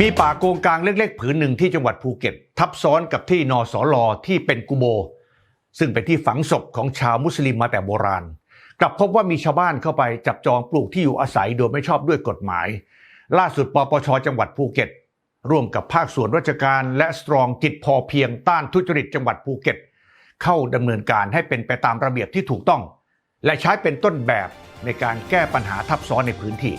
มีป่าโกงกลางเล็กๆ ผืนหนึ่งที่จังหวัดภูเก็ต ทับซ้อนกับที่นอสอลอที่เป็นกุโบ ซึ่งเป็นที่ฝังศพของชาวมุสลิมมาแต่โบราณ กลับพบว่ามีชาวบ้านเข้าไปจับจองปลูกที่อยู่อาศัยโดยไม่ชอบด้วยกฎหมาย ล่าสุดปปชจังหวัดภูเก็ต ร่วมกับภาคส่วนราชการ และสตรองจิตพอเพียงต้านทุจริตจังหวัดภูเก็ต เข้าดำเนินการให้เป็นไปตามระเบียบที่ถูกต้อง และใช้เป็นต้นแบบในการแก้ปัญหาทับซ้อนในพื้นที่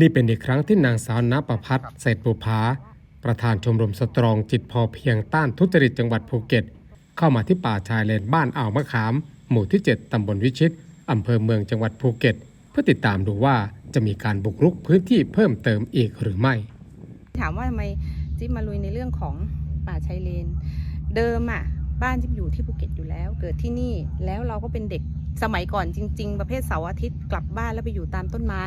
นี่เป็นอีกครั้งที่นางสาวณประพัฒน์เศรษฐบุภาประธานชมรมสตรองจิตพอเพียงต้านทุจริตจังหวัดภูเก็ต เข้ามาที่ป่าชายเลนบ้านอ่าวมะขาม หมู่ที่ 7 ตำบลวิชิต อำเภอเมืองจังหวัดภูเก็ต เพื่อติดตามดูว่าจะมีการบุกรุกพื้นที่เพิ่มเติมอีกหรือไม่ ถามว่าทำไมจิ๊บมาลุยในเรื่องของป่าชายเลน เดิมอะบ้านจิ๊บอยู่ที่ภูเก็ตอยู่แล้ว เกิดที่นี่แล้วเราก็เป็นเด็ก สมัยก่อนจริง ๆ ประเภทเสาร์อาทิตย์กลับบ้านแล้วไปอยู่ตามต้นไม้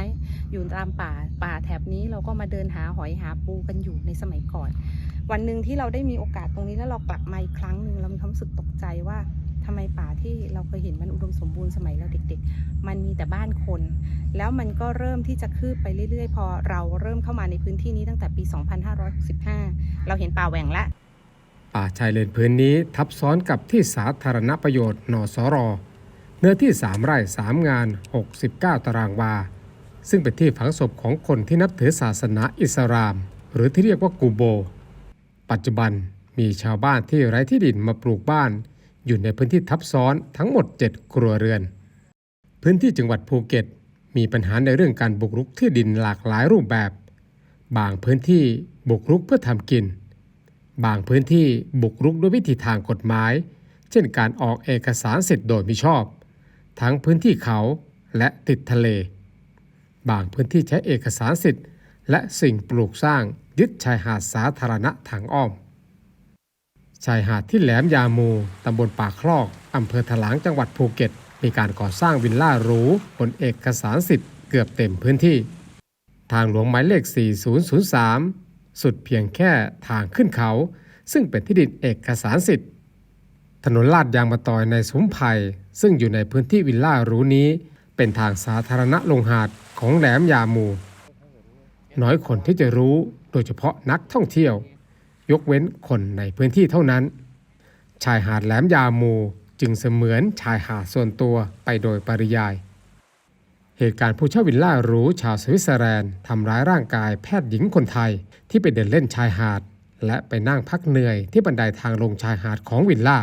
อยู่ตามป่าป่าแถบนี้เราก็มาเดินหาหอยหาปูกันอยู่ในสมัยก่อน วันหนึ่งที่เราได้มีโอกาสตรงนี้แล้วเรากลับมาอีกครั้งหนึ่งเรามีความรู้สึกตกใจว่าทำไมป่าที่เราเคยเห็นมันอุดมสมบูรณ์สมัยเราเด็กๆ มันมีแต่บ้านคน แล้วมันก็เริ่มที่จะคืบไปเรื่อยๆ พอเราเริ่มเข้ามาในพื้นที่นี้ตั้งแต่ปี 2565 เราเห็นป่าแหว่งละ ป่าชายเลนพื้นนี้ทับซ้อนกับที่สาธารณประโยชน์นสร เนื้อที่ 3 ไร่ 3 งาน 69 ตารางวา ซึ่งเป็นที่ฝังศพของคนที่นับถือศาสนาอิสลาม หรือที่เรียกว่ากูโบ ปัจจุบันมีชาวบ้านที่ไร้ที่ดินมาปลูกบ้าน อยู่ในพื้นที่ทับซ้อนทั้งหมด 7 ครัวเรือน พื้นที่จังหวัดภูเก็ต มีปัญหาในเรื่องการบุกรุกที่ดินหลากหลายรูปแบบ บางพื้นที่บุกรุกเพื่อทำกิน บางพื้นที่บุกรุกด้วยวิธีทางกฎหมาย เช่นการออกเอกสารสิทธิ์โดยมิชอบ ทั้งพื้นที่เขาและติดทะเล บางพื้นที่ใช้เอกสารสิทธิ์ และสิ่งปลูกสร้างยึดชายหาดสาธารณะทางอ้อม ชายหาดที่แหลมยามูตำบลป่าคลอกอำเภอถลางจังหวัดภูเก็ต มีการก่อสร้างวิลล่าหรูบนเอกสารสิทธิ์เกือบเต็มพื้นที่ ทางหลวงหมายเลข 4003 สุดเพียงแค่ทางขึ้นเขา ซึ่งเป็นที่ดินเอกสารสิทธิ์ ถนนลาดยางมะตอยในสมไผ่ซึ่งอยู่ในพื้นที่วิลล่ารูนี้ เป็นทางสาธารณะลงหาดของแหลมยามู น้อยคนที่จะรู้โดยเฉพาะนักท่องเที่ยว ยกเว้นคนในพื้นที่เท่านั้น ชายหาดแหลมยามูจึงเสมือนชายหาดส่วนตัวไปโดยปริยาย เหตุการณ์ผู้เช่าวิลล่าหรูชาวสวิตเซอร์แลนด์ทำร้ายร่างกายแพทย์หญิงคนไทยที่ไปเดินเล่นชายหาด และไปนั่งพักเหนื่อยที่บันไดทางลงชายหาดของวิลล่า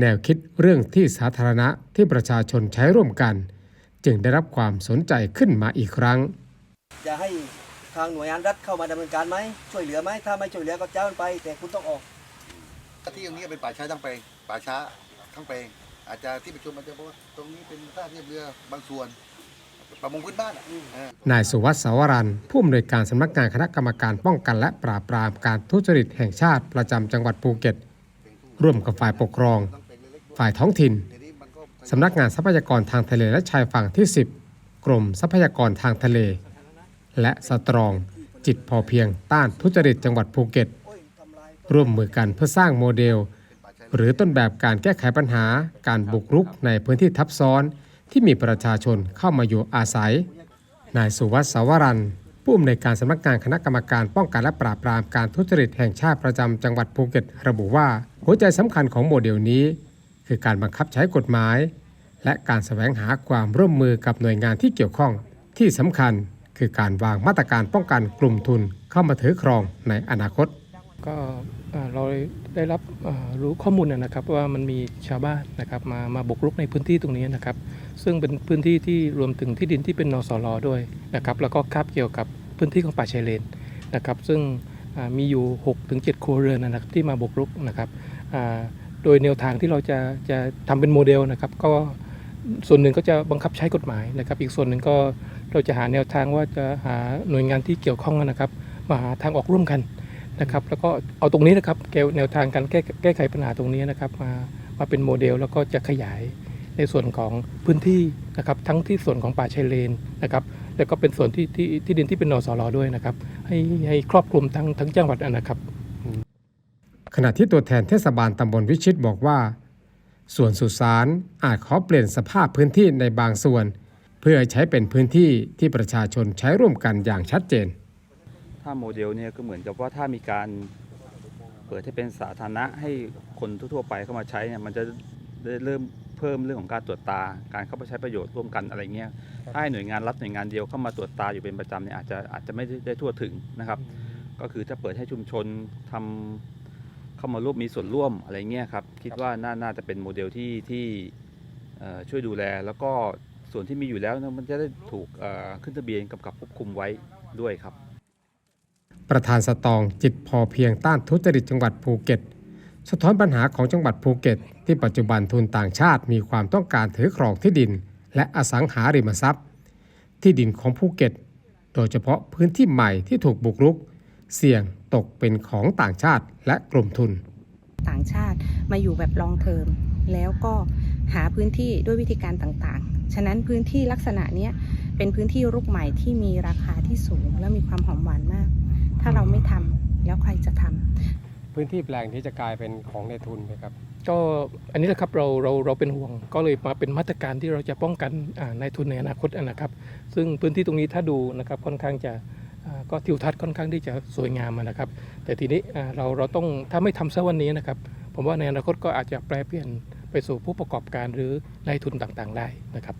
แนวคิดเรื่องที่สาธารณะที่ประชาชนใช้ร่วมกัน จึงได้รับความสนใจขึ้นมาอีกครั้ง จะให้ทางหน่วยงานรัฐเข้ามาดำเนินการไหมช่วยเหลือไหมถ้าไม่ช่วยเหลือก็เจ้ามันไปแต่คุณต้องออกที่ตรงนี้เป็นป่าช้าทั้งแปลงป่าช้าทั้งแปลงอาจจะที่ประชุมอาจจะบอกว่าตรงนี้เป็นท่าเทียบเรือบางส่วนประมงพื้นบ้านอะเออนายสุวัสดิ์สาวรันผู้อำนวยการสำนักงานคณะกรรมการป้องกันและปราบปรามการทุจริตแห่งชาติประจำจังหวัดภูเก็ต ร่วมกับฝ่ายปกครอง ฝ่ายท้องถิ่นสำนักงานทรัพยากรทางทะเลและชายฝั่งที่ 10 กรมทรัพยากรทางทะเล และสตรองจิตพอเพียงต้านทุจริตจังหวัดภูเก็ต ร่วมมือกันเพื่อสร้างโมเดล หรือต้นแบบการแก้ไขปัญหาการบุกรุกในพื้นที่ทับซ้อนที่มีประชาชนเข้ามาอยู่อาศัย นายสุวัสดิ์สาวรันผู้อำนวยการสำนักงานคณะกรรมการป้องกันและปราบปรามการทุจริตแห่งชาติประจำจังหวัดภูเก็ต ระบุว่า หัวใจสำคัญของโมเดลนี้ คือการบังคับใช้กฎหมาย และการแสวงหาความร่วมมือกับหน่วยงานที่เกี่ยวข้อง ที่สำคัญคือการวางมาตรการป้องกันกลุ่มทุนเข้ามาถือครองในอนาคต ก็เราได้รับรู้ข้อมูลนะครับว่ามันมีชาวบ้านนะครับมามาบุกรุกในพื้นที่ตรงนี้นะครับ ซึ่งเป็นพื้นที่ที่รวมถึงที่ดินที่เป็นนสลด้วยนะครับแล้วก็คาบเกี่ยวกับพื้นที่ของป่าชายเลนนะครับ ซึ่งมีอยู่6ถึง7ครัวเรือนนะครับที่มาบุกรุกนะครับ โดยแนวทางที่เราจะจะทำเป็นโมเดลนะครับ ก็ส่วนหนึ่งก็จะบังคับใช้กฎหมายนะครับ อีกส่วนหนึ่งก็เราจะหาแนวทางว่าจะหาหน่วยงานที่เกี่ยวข้องนะครับ มาหาทางออกร่วมกันนะครับ แล้วก็เอาตรงนี้นะครับแกวแนวทางการแก้แก้ไขปัญหาตรงนี้นะครับ มามาเป็นโมเดลแล้วก็จะขยายในส่วนของพื้นที่นะครับ ทั้งที่ส่วนของป่าชายเลนนะครับแล้วก็เป็นส่วนที่ที่ที่ดินที่เป็นนสลด้วยนะครับ ให้ให้ครอบคลุมทั้งทั้งจังหวัดนะครับ ขณะที่ตัวแทนเทศบาลตำบลวิชิตบอกว่า ส่วนสุสานอาจขอเปลี่ยนสภาพพื้นที่ในบางส่วนเเพื่อใช้เป็นพื้นที่ที่ประชาชนใช้ร่วมกันอย่างชัดเจน ถ้าโมเดลเนี่ยก็เหมือนกับว่าถ้ามีการเปิดให้เป็นสาธารณะให้คนทั่วๆไปเข้ามาใช้เนี่ยมันจะได้เริ่มเพิ่มเรื่องของการตรวจตา การเข้าไปใช้ประโยชน์ร่วมกันอะไรเงี้ย ถ้าให้หน่วยงานรัฐหน่วยงานเดียวเข้ามาตรวจตาอยู่เป็นประจำเนี่ยอาจจะอาจจะไม่ได้ทั่วถึงนะครับ ก็คือถ้าเปิดให้ชุมชนทำ เข้ามาร่วมมีส่วนร่วมอะไรเงี้ยครับคิดว่าน่าน่าจะเป็นโมเดลที่ที่เอ่อช่วยดูแล แล้วก็ส่วนที่มีอยู่แล้วเนี่ยมันจะได้ถูกเอ่อขึ้นทะเบียนกำกับควบคุมไว้ด้วยครับ ประธานสตองจิตพอเพียงต้านทุจริตจังหวัดภูเก็ต สะท้อนปัญหาของจังหวัดภูเก็ต ที่ปัจจุบันทุนต่างชาติมีความต้องการถือครองที่ดิน และอสังหาริมทรัพย์ ที่ดินของภูเก็ต โดยเฉพาะพื้นที่ใหม่ที่ถูกบุกรุก เสี่ยง ตกเป็นของต่างชาติและกลุ่มทุน ต่างชาติมาอยู่แบบลองเทอมแล้วก็หาพื้นที่ด้วยวิธีการต่างๆ ฉะนั้นพื้นที่ลักษณะเนี้ยเป็นพื้นที่รุกใหม่ที่มีราคาที่สูง และมีความหอมหวานมาก ถ้าเราไม่ทำแล้วใครจะทำพื้นที่แปลงนี้จะกลายเป็นของในทุนไหมครับก็อันนี้แหละครับเราเราเราเป็นห่วง ก็เลยมาเป็นมาตรการที่เราจะป้องกันอ่านายทุนในอนาคตนะครับ ซึ่งพื้นที่ตรงนี้ถ้าดูนะครับค่อนข้างจะอ่า ก็ทิวทัศน์ค่อนข้างที่จะสวยงามนะครับ แต่ทีนี้เราเราต้องถ้าไม่ทำซะวันนี้นะครับ ผมว่าในอนาคตก็อาจจะแปลเปลี่ยนไปสู่ผู้ประกอบการหรือนายทุนต่างๆได้นะครับ